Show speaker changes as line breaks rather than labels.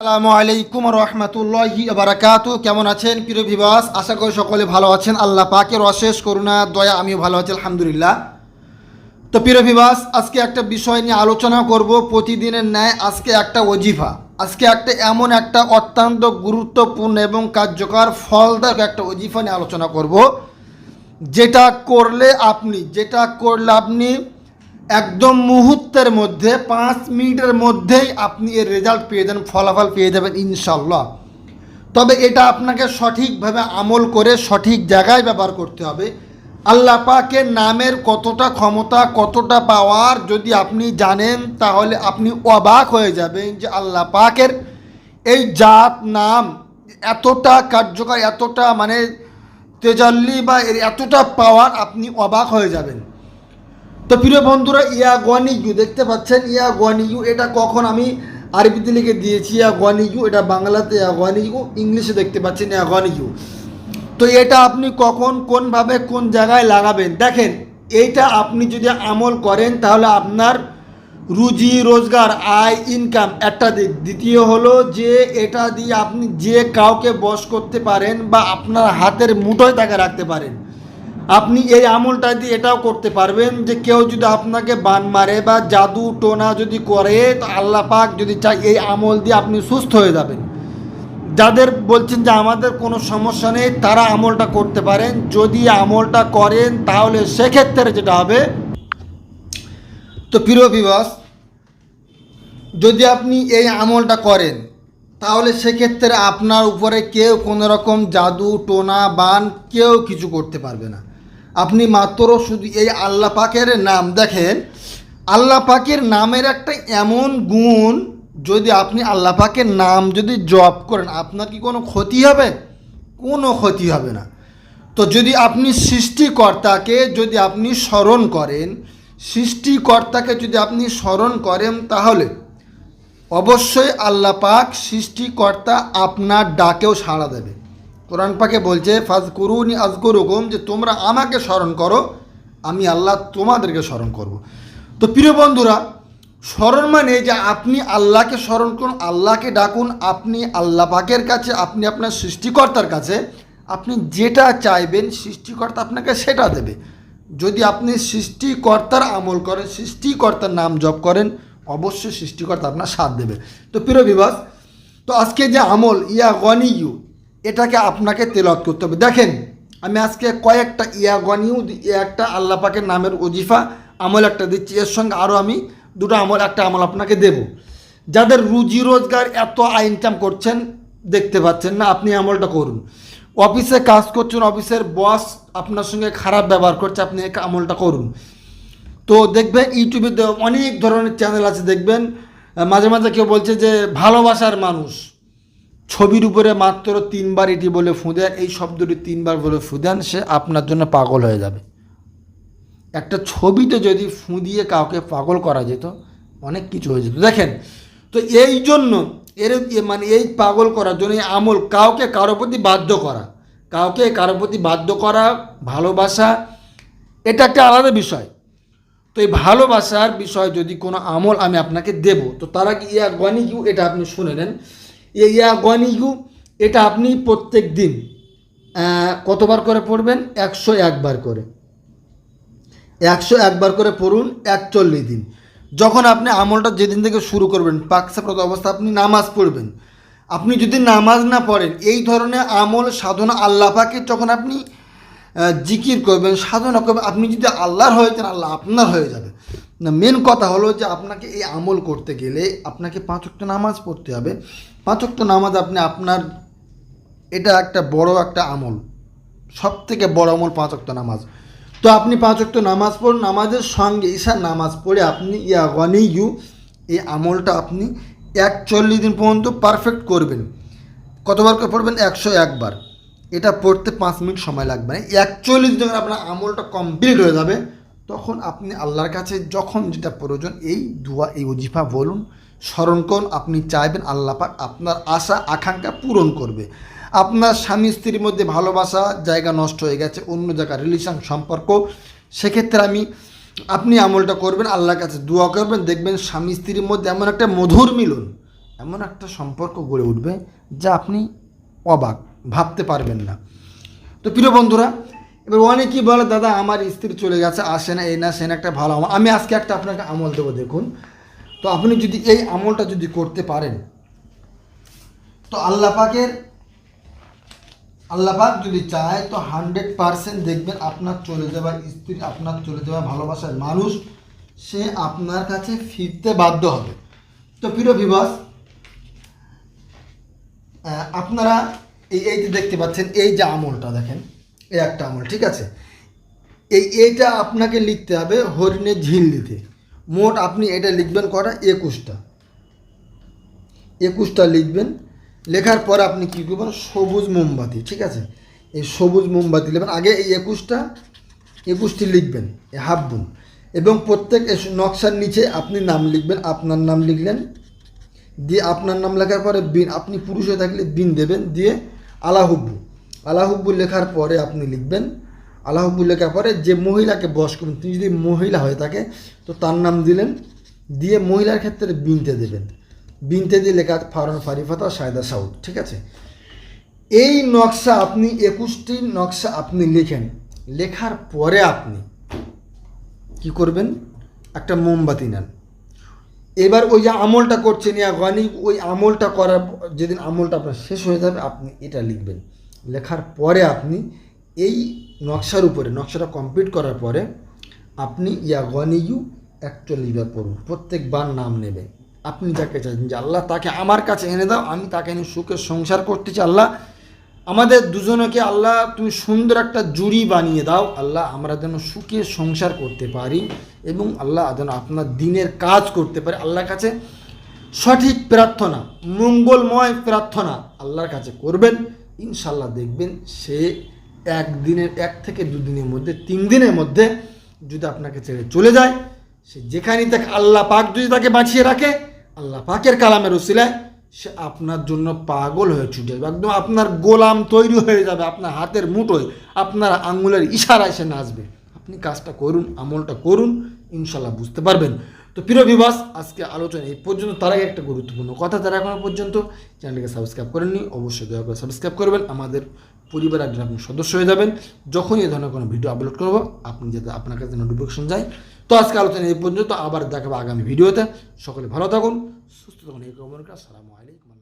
আসসালামু আলাইকুম রহমতুল্লাহি বারাকাত কেমন আছেন প্রিয় ভিবাস আশা করি সকলে ভালো আছেন। আল্লাহ পাকের অশেষ করুণা, দয়া, আমিও ভালো আছি, আলহামদুলিল্লাহ। তো প্রিয় ভিবাস আজকে একটা বিষয় নিয়ে আলোচনা করব প্রতিদিনের ন্যায়। আজকে একটা অজিফা আজকে একটা এমন একটা অত্যন্ত গুরুত্বপূর্ণ এবং কার্যকর, ফলদায়ক একটা অজিফা নিয়ে আলোচনা করব। যেটা করলে আপনি, যেটা করলে আপনি একদম মুহূর্তের মধ্যে, পাঁচ মিনিটের মধ্যেই আপনি এর রেজাল্ট পেয়ে যাবেন, ফলাফল পেয়ে যাবেন ইনশাল্লাহ তবে এটা আপনাকে সঠিকভাবে আমল করে, সঠিক জায়গায় ব্যবহার করতে হবে। আল্লাহ পাকের নামের কতটা ক্ষমতা, কতটা পাওয়ার যদি আপনি জানেন, তাহলে আপনি অবাক হয়ে যাবেন যে আল্লাহ পাকের এই জাত, নাম এতটা কার্যকর, এতটা মানে তেজাল্লি বা এর এতটা পাওয়ার আপনি অবাক হয়ে যাবেন। তো প্রিয় বন্ধুরা ইয়া গনিগু দেখতে পাচ্ছেন ইয়া গনিগু এটা কখন আমি আরবিতে লিখে দিয়েছি ইয়া গনিগু এটা বাংলাতে ইয়া গনিগু ইংলিশে দেখতে পাচ্ছেন ইয়া গনিগু তো এটা আপনি কখন, কোনভাবে, কোন জায়গায় লাগাবেন? দেখেন, এইটা আপনি যদি আমল করেন, তাহলে আপনার রুজি, রোজগার, আয় ইনকাম একটা দিক দ্বিতীয় হলো যে এটা দিয়ে আপনি যে কাউকে বশ করতে পারেন বা আপনার হাতের মুঠোয় তাকে রাখতে পারেন। আপনি এই আমলটা দিয়ে এটাও করতে পারবেন যে কেউ যদি আপনাকে বান মারে বা জাদু টোনা যদি করে, তো আল্লাহ পাক যদি চাই এই আমল দিয়ে আপনি সুস্থ হয়ে যাবেন। যাদের বলছেন যে আমাদের কোনো সমস্যা নেই, তারা আমলটা করতে পারেন। যদি আমলটা করেন, তাহলে সেক্ষেত্রে যেটা হবে, তো প্রিয় বিবাস যদি আপনি এই আমলটা করেন, তাহলে সেক্ষেত্রে আপনার উপরে কেউ কোনো রকম জাদু, টোনা, বান কেউ কিছু করতে পারবে না। আপনি মাত্র শুধু এই আল্লাহ পাকের নাম দেখেন, আল্লাহ পাকের নামের একটা এমন গুণ, যদি আপনি আল্লাহ পাকের নাম যদি জপ করেন, আপনার কি কোনো ক্ষতি হবে? কোনো ক্ষতি হবে না। তো যদি আপনি সৃষ্টিকর্তাকে যদি আপনি স্মরণ করেন, সৃষ্টিকর্তাকে যদি আপনি স্মরণ করেন তাহলে অবশ্যই আল্লাহ পাক সৃষ্টিকর্তা আপনার ডাকেও সাড়া দেবে। কোরআন পাকে বলছে ফাজ করুনি আজগরুকুম যে তোমরা আমাকে স্মরণ করো, আমি আল্লাহ তোমাদেরকে স্মরণ করব। তো প্রিয় বন্ধুরা, স্মরণ মানে যে আপনি আল্লাহকে স্মরণ করুন, আল্লাহকে ডাকুন, আপনি আল্লাহ পাকের কাছে, আপনি আপনার সৃষ্টিকর্তার কাছে, আপনি যেটা চাইবেন সৃষ্টিকর্তা আপনাকে সেটা দেবে। যদি আপনি সৃষ্টিকর্তার আমল করেন, সৃষ্টিকর্তার নাম জপ করেন, অবশ্যই সৃষ্টিকর্তা আপনার সাথ দেবে। তো প্রিয় বিবাস তো আজকে যে আমল, ইয়া গনি ইউ এটাকে আপনাকে তেলত করতে হবে। দেখেন, আমি আজকে কয়েকটা ইয়া গনিউ একটা আল্লাহ পাকের নামের ওজিফা আমল একটা দিচ্ছি। এর সঙ্গে আরও আমি দুটো আমল, একটা আমল আপনাকে দেব। যাদের রুজি রোজগার এত ইনকাম করছেন, দেখতে পাচ্ছেন না, আপনি আমলটা করুন। অফিসে কাজ করছেন, অফিসের বস আপনার সঙ্গে খারাপ ব্যবহার করছে, আপনি এই আমলটা করুন। তো দেখবেন, ইউটিউবে অনেক ধরনের চ্যানেল আছে, দেখবেন মাঝে মাঝে কেউ বলছে যে, ভালোবাসার মানুষ। ছবির উপরে মাত্র তিনবার এটি বলে ফুঁদেন এই শব্দটি তিনবার বলে ফুঁদেন সে আপনার জন্য পাগল হয়ে যাবে। একটা ছবিতে যদি ফুঁ দিয়ে কাউকে পাগল করা যেত, অনেক কিছু হয়ে যেত। দেখেন, তো এই জন্য এর মানে এই পাগল করার জন্য এই আমল কাউকে কারও প্রতি বাধ্য করা, কাউকে কারও প্রতি বাধ্য করা, ভালোবাসা, এটা একটা আলাদা বিষয়। তো এই ভালোবাসার বিষয় যদি কোনো আমল আমি আপনাকে দেব, তো তারা কি ইয়া গনিগু এটা আপনি শুনে নেন। ইয়া গনিগু এটা আপনি প্রত্যেক দিন কতবার করে পড়বেন? একশো একবার করে। একশো একবার করে পড়ুন, একচল্লিশ দিন। যখন আপনি আমলটা যেদিন থেকে শুরু করবেন পাকসাপ্রত অবস্থা, আপনি নামাজ পড়বেন। আপনি যদি নামাজ না পড়েন, এই ধরনের আমল, সাধনা আল্লাহ পাকে যখন আপনি জিকির করবেন, সাধনা করবেন, আপনি যদি আল্লাহর হয়ে যান, আল্লাহ আপনার হয়ে যাবে। না মেন কথা হলো যে আপনাকে এই আমল করতে গেলে আপনাকে পাঁচক্ত নামাজ পড়তে হবে। পাঁচক্ত নামাজ আপনি আপনার, এটা একটা বড় একটা আমল সব থেকে বড় আমল পাঁচ ওয়াক্ত নামাজ। তো আপনি পাঁচ ওয়াক্ত নামাজ পড়ুন, নামাজের সঙ্গে ঈশার নামাজ পড়ে আপনি, ইয়া গনি ইউ এই আমলটা আপনি একচল্লিশ দিন পর্যন্ত পারফেক্ট করবেন। কতবার করে পড়বেন? একশো একবার। এটা পড়তে পাঁচ মিনিট সময় লাগবে না। একচল্লিশ দিন আপনার আমলটা কমপ্লিট হয়ে যাবে, তখন আপনি আল্লাহর কাছে যখন যেটা প্রয়োজন, এই দুয়া, এই অজিফা বলুন স্মরণ করুন, আপনি চাইবেন আল্লাহ পাক আপনার আশা, আকাঙ্ক্ষা পূরণ করবে। আপনার স্বামী স্ত্রীর মধ্যে ভালোবাসা, জায়গা নষ্ট হয়ে গেছে, অন্য জায়গায় রিলেশন সম্পর্ক, সেক্ষেত্রে আমি, আপনি আমলটা করবেন, আল্লাহর কাছে দোয়া করবেন, দেখবেন স্বামী স্ত্রীর মধ্যে এমন একটা মধুর মিলন, এমন একটা সম্পর্ক গড়ে উঠবে যা আপনি অবাক, ভাবতে পারবেন না। তো প্রিয় বন্ধুরা, এবার অনেকেই বলে, দাদা, আমার স্ত্রী চলে গেছে, আসে না, এই না, সে না, একটা ভালো আমল। আমি আজকে একটা আপনাকে আমল দেবো, দেখুন। তো আপনি যদি এই আমলটা যদি করতে পারেন তো আল্লাহ পাকের যদি চায় তো হান্ড্রেড পারসেন্ট দেখবেন আপনার চলে যাওয়ার স্ত্রী আপনার চলে যাওয়া ভালোবাসার মানুষ সে আপনার কাছে ফিরতে বাধ্য হবে। তো প্রিয় আহ, আপনারা এই এই যে দেখতে পাচ্ছেন এই যে আমলটা দেখেন এই একটা আমল ঠিক আছে? এই এইটা আপনাকে লিখতে হবে হরিণের ঝিল মোট আপনি এটা লিখবেন কটা? একুশটা। একুশটা লিখবেন। লেখার পর আপনি কী করবেন? সবুজ মোমবাতি, ঠিক আছে? এই সবুজ মোমবাতি লিখবেন আগে এই একুশটা, একুশটি লিখবেন এই হাফ বুন। এবং প্রত্যেক নকশার নিচে আপনি নাম লিখবেন, আপনার নাম লিখলেন। দিয়ে আপনার নাম লেখার পরে বিন, আপনি পুরুষ হয়ে থাকলে বিন দেবেন, দিয়ে আলাহুব্বু। আলাহুব্বু লেখার পরে আপনি লিখবেন আলাহুব্বু লেখার পরে যে মহিলাকে বস করবেন, তিনি যদি মহিলা হয়ে থাকে, তো তার নাম দিলেন, দিয়ে মহিলার ক্ষেত্রে বিনতে দেবেন। বিনতে দিয়ে লেখা ফারন ফারিফাতা সায়দা সাউদ, ঠিক আছে? এই নকশা আপনি, একুশটি নকশা আপনি লেখেন, লেখার পরে আপনি কি করবেন? একটা মোমবাতি নেন। এবার ওই যে আমলটা করছেন, ইয়া গনি, ওই আমলটা করার, যেদিন আমলটা আপনার শেষ হয়ে যাবে, আপনি এটা লিখবেন। লেখার পরে আপনি এই নকশার উপরে, নকশাটা কমপ্লিট করার পরে আপনি ইয়া গনিয়ু একচল্লিশ বার পড়ুন, প্রত্যেকবার নাম নেবে। আপনি যাকে চাইছেন যে, আল্লাহ তাকে আমার কাছে এনে দাও, আমি তাকে এনে সুখে সংসার করতে চাই, আল্লাহ, আমাদের দুজনকে, আল্লাহ, তুমি সুন্দর একটা জুড়ি বানিয়ে দাও, আল্লাহ, আমরা যেন সুখে সংসার করতে পারি এবং আল্লাহ যেন আপনার দিনের কাজ করতে পারি। আল্লাহর কাছে সঠিক প্রার্থনা, মঙ্গলময় প্রার্থনা আল্লাহর কাছে করবেন ইনশাল্লাহ দেখবেন সে একদিনের এক থেকে দুদিনের মধ্যে, তিন দিনের মধ্যে যদি আপনাকে ছেড়ে চলে যায়, সে যেখানেই তাকে আল্লাহ পাক যদি তাকে বাঁচিয়ে রাখে, আল্লাহ পাকের কালামের উসিলায় সে আপনার জন্য পাগল হয়ে ছুটে যাবে। একদম আপনার গোলাম তৈরি হয়ে যাবে, আপনার হাতের মুঠোয়, আপনার আঙ্গুলের ইশারায় সে নাচবে। আপনি কাজটা করুন, আমলটা করুন, ইনশাল্লাহ বুঝতে পারবেন। তো প্রিয় বিবাস আজকে আলোচনা এই পর্যন্ত। তার আগে একটা গুরুত্বপূর্ণ কথা তারা এখনও পর্যন্ত। চ্যানেলকে সাবস্ক্রাইব করেননি, অবশ্যই দয়া করে সাবস্ক্রাইব করবেন। আমাদের পরিবার একজন আপনি সদস্য হয়ে যাবেন। যখনই এই ধরনের কোনো ভিডিও আপলোড করব, আপনি যাতে আপনার কাছে নোটিফিকেশন যায়। তো আজকে আলোচনা এই পর্যন্ত। আবার দেখাবো আগামী ভিডিওতে সকলে ভালো থাকুন, সুস্থ থাকুন। এই কামনা সালামু আলাইকুম